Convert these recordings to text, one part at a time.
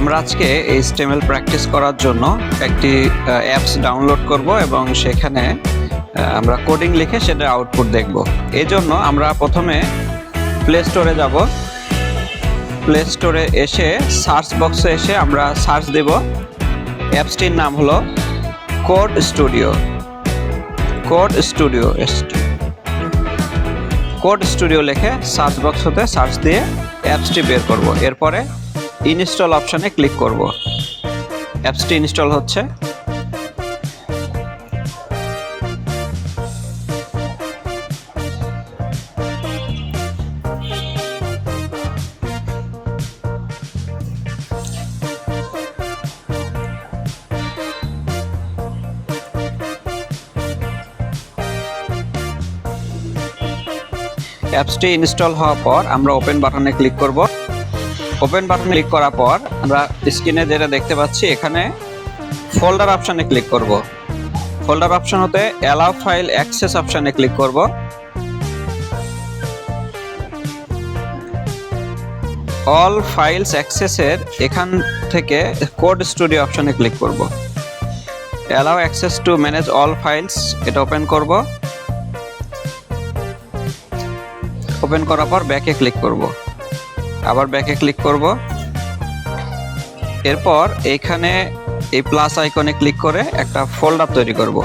আমরা আজকে HTML practice করার জন্য একটি অ্যাপস ডাউনলোড করব এবং সেখানে আমরা কোডিং লিখে সেটার আউটপুট দেখব। এই জন্য আমরা প্রথমে প্লে স্টোরে যাব। প্লে স্টোরে এসে সার্চ বক্সে এসে আমরা সার্চ দেব। অ্যাপসটির নাম হলো code studio code studio code studio লিখে সার্চ বক্স হতে সার্চ দিয়ে অ্যাপসটি বের করব। এরপরে ইনস্টল অপশানে ক্লিক করব। অ্যাপসটি ইনস্টল হচ্ছে। অ্যাপসটি ইনস্টল হওয়ার পর আমরা ওপেন বাটনে ক্লিক করব। ওপেন বাটনে ক্লিক করার পর আমরা স্ক্রিনে যেটা দেখতে পাচ্ছি, এখানে ফোল্ডার অপশানে ক্লিক করব। ফোল্ডার অপশন হতে অ্যালাউ ফাইল অ্যাক্সেস অপশানে ক্লিক করব। অল ফাইলস অ্যাক্সেসের এখান থেকে কোড স্টুডিও অপশানে ক্লিক করব। Allow access to manage all files এটা ওপেন করব। ওপেন করার পর ব্যাকে ক্লিক করব। আবার ব্যাকে ক্লিক করব। এরপর এইখানে এই প্লাস আইকনে ক্লিক করে একটা ফোল্ডার তৈরি করব।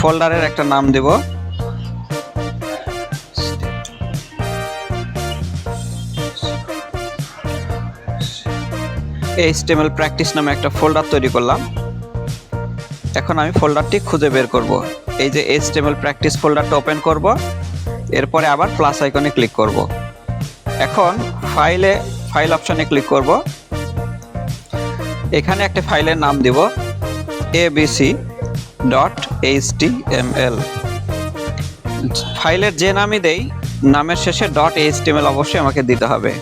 ফোল্ডারের একটা নাম দেব। এইচটিএমএল প্র্যাকটিস নামে একটা ফোল্ডার তৈরি করলাম। এখন আমি ফোল্ডারটি খুঁজে বের করব। এই যে এইচটিএমএল প্র্যাকটিস ফোল্ডারটা ওপেন করব। এরপরে আবার প্লাস আইকনে ক্লিক করব। এখন ফাইলে ফাইল অপশনে ক্লিক করব। এখানে একটা ফাইলের নাম দিব এবিসি ডট এইচটিএমএল ফাইলের যে নামই দেই, নামের শেষে. ডট এইচটিএমএল অবশ্যই আমাকে দিতে হবে।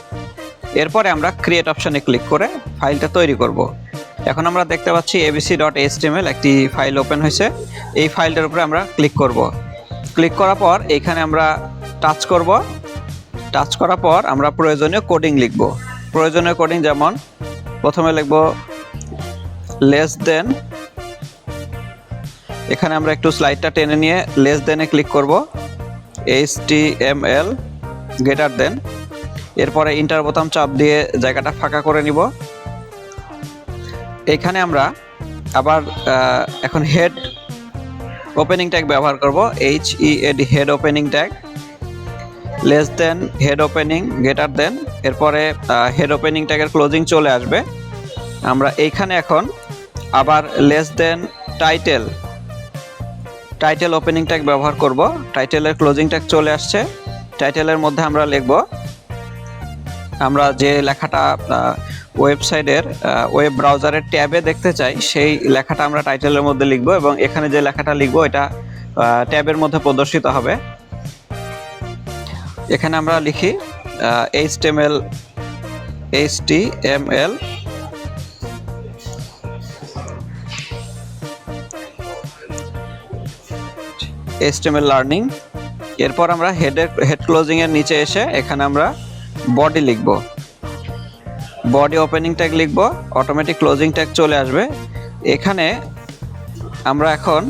এরপরে আমরা ক্রিয়েট অপশনে ক্লিক করে ফাইলটা তৈরি করব। এখন আমরা দেখতে পাচ্ছি এবিসি ডট এইচটিএমএল একটি ফাইল ওপেন হয়েছে। এই ফাইলটার উপরে আমরা ক্লিক করব। ক্লিক করার পর এইখানে আমরা টাচ করব। টাচ করার পর আমরা প্রয়োজনীয় কোডিং লিখব। প্রয়োজনীয় কোডিং যেমন, প্রথমে লিখব লেস দেন এখানে আমরা একটু স্লাইডটা টেনে নিয়ে লেস দেনে ক্লিক করব। H T M L greater than এরপরে ইন্টার বোতাম চাপ দিয়ে জায়গাটা ফাঁকা করে নিব। এখানে আমরা আবার এখন হেড ওপেনিং ট্যাগ ব্যবহার করব। H E A D head opening tag less than head opening greater than এরপরে হেড ওপেনিং ট্যাগের ক্লোজিং চলে আসবে। আমরা এইখানে এখন আবার less than title title opening tag ব্যবহার করব। টাইটেলের ক্লোজিং ট্যাগ চলে আসছে। টাইটেলের মধ্যে আমরা লিখব, আমরা যে লেখাটা ওয়েবসাইটের ওয়েব ব্রাউজারের ট্যাবে দেখতে চাই, সেই লেখাটা আমরা টাইটেলের মধ্যে লিখব এবং এখানে যে লেখাটা লিখব, এটা ট্যাবের মধ্যে প্রদর্শিত হবে। এখানে আমরা লিখি H T M L H T M L learning এরপর আমরা হেডের হেড ক্লোজিং এর নিচে এসে এখানে আমরা বডি লিখব। বডি ওপেনিং ট্যাগ লিখব অটোমেটিক ক্লোজিং ট্যাগ চলে আসবে। এখানে আমরা এখন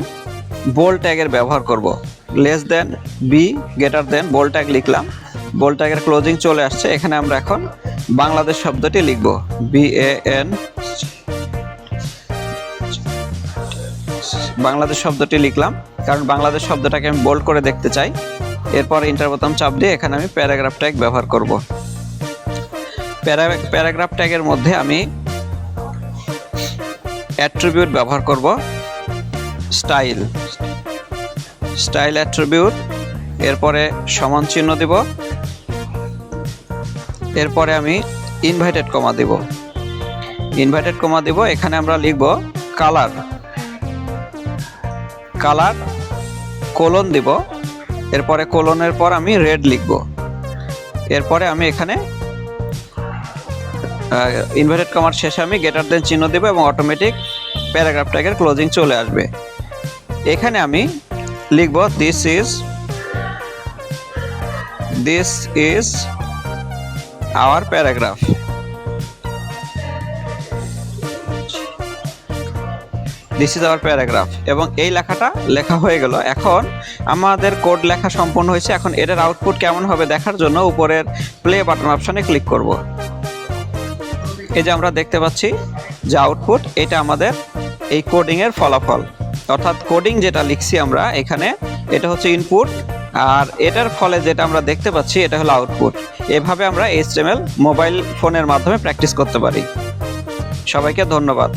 বোল ট্যাগের ব্যবহার করব। Less than B greater than bold tag লিখলাম। বোল ট্যাগের ক্লোজিং চলে আসছে। এখানে আমরা এখন বাংলাদেশ শব্দটি লিখব। বি এ এন বাংলাদেশ শব্দটি লিখলাম। কারণ বাংলাদেশ শব্দটাকে আমি বোল্ড করে দেখতে চাই। এরপর ইন্টার বোতাম চাপ দিয়ে এখানে আমি প্যারাগ্রাফ ট্যাগ ব্যবহার করব। প্যারাগ্রাফ ট্যাগের মধ্যে আমি অ্যাট্রিবিউট ব্যবহার করব। Style style attribute. এরপরে সমান চিহ্ন দিব। এরপরে আমি ইনভাইটেড কমা দিব। ইনভাইটেড কমা দিব, এখানে আমরা লিখব কালার। কালার, কোলন দিব। এরপরে কোলনের পর আমি রেড লিখব। এরপরে আমি এখানে ইনভার্টেড কমার শেষে আমি গেটার দেন চিহ্ন দেবো এবং অটোমেটিক প্যারাগ্রাফ ট্যাগের ক্লোজিং চলে আসবে। এখানে আমি লিখব this is this is our paragraph this is our paragraph এবং এই লেখাটা লেখা হয়ে গেল। এখন আমাদের কোড লেখা সম্পূর্ণ হয়েছে। এখন এটার আউটপুট কেমন হবে দেখার জন্য উপরের প্লে বাটন অপশানে ক্লিক করব। এই যে আমরা দেখতে পাচ্ছি যে আউটপুট এটা আমাদের এই কোডিংয়ের ফলাফল। অর্থাৎ কোডিং যেটা লিখছি আমরা এখানে, এটা হচ্ছে ইনপুট আর এটার ফলে যেটা আমরা দেখতে পাচ্ছি, এটা হলো আউটপুট এভাবে আমরা এইচটিএমএল মোবাইল ফোনের মাধ্যমে প্র্যাকটিস করতে পারি। সবাইকে ধন্যবাদ।